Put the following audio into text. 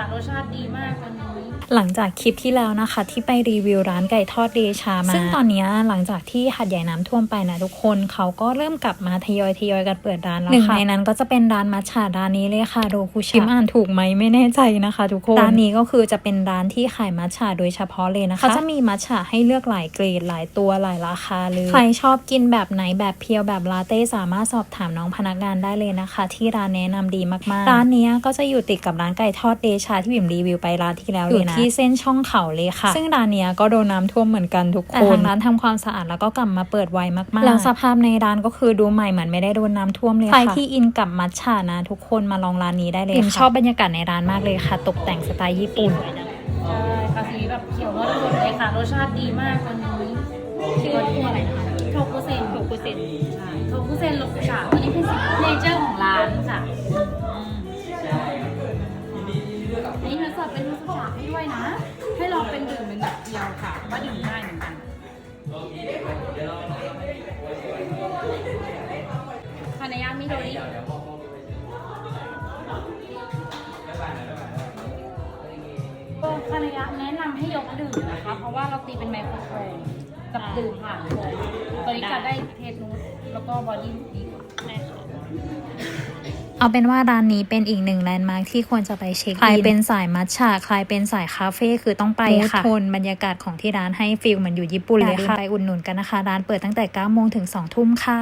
ค่ะรสชาติดีมากวันนี้หลังจากคลิปที่แล้วนะคะ ที่ไปรีวิวร้านไก่ทอดเดชามา ซึ่งตอนเนี้ยหลังจากที่หัดใหญ่น้ำท่วมไปนะทุกคนเขาก็เริ่มกลับมาทยอยทยอยกันเปิดร้านแล้วค่ะหนึ่งในนั้นก็จะเป็นร้านมัชฉาร้านนี้เลยค่ะโดคุชิมอ่านถูกไหมไม่แน่ใจนะคะ ทุกคนร้านนี้ก็คือจะเป็นร้านที่ขายมัชฉาโดยเฉพาะเลยนะคะเขาจะมีมัชฉาให้เลือกหลายเกรดหลายตัวหลายราคาเลยใครชอบกินแบบไหนแบบเพียวแบบลาเต้สามารถสอบถามน้องพนักงานได้เลยนะคะ ที่ร้านแนะนำดีมากๆ ร้านเนี้ยก็จะอยู่ติดกับร้านไก่ทอดเดชาที่บิ่มรีวิวไปร้านที่แล้วเลยนะที่เส้นช่องเขาเลยค่ะ ซึ่งร้านเนี้ยก็โดนน้ำท่วมเหมือนกันทุกคนแต่ทางร้านทำความสะอาดแล้วก็กลับมาเปิดไวมากๆแล้วสภาพในร้านก็คือดูใหม่เหมือนไม่ได้โดนน้ำท่วมเลยค่ะใครที่อินกับมัทฉะนะ ทุกคนมาลองร้านนี้ได้เลยค่ะชอบบรรยากาศในร้านมากเลยค่ะ ตกแต่งสไตล์ญี่ปุ่นใช่ค่ะสีแบบเขียวงดงามเลยค่ะรสชาติดีมากวันนี้ชื่อว่าอะไรนะคะโทกุเซนโทกุเซนใช่โทกุเซนโลกุชา เนื้อสดเป็นเนื้อสดฉาให้ด้วยนะ ให้ลองเป็นดื่มเป็นแบบเดียวค่ะว่าดื่มง่ายเหมือนกันคานายามิโดริก็ภรรยาแนะนำให้ยกดื่มนะคะ เพราะว่าเราตีเป็นไมโครโฟนกับดื่มผ่านโฟนตัวนี้จะได้เทสนูตแล้วก็บอดี้ดีกว่า เอาเป็นว่าร้านนี้เป็นอีกหนึ่งแลนด์มาร์คที่ควรจะไปเช็คอินใครเป็นสายมัทฉะใครเป็นสายคาเฟ่คือต้องไปค่ะโทนบรรยากาศของที่ร้านให้ฟิลเหมือนอยู่ญี่ปุ่นเลยค่ะไปอุดหนุนกันนะคะ ร้านเปิดตั้งแต่9โมงถึง2ทุ่มค่ะ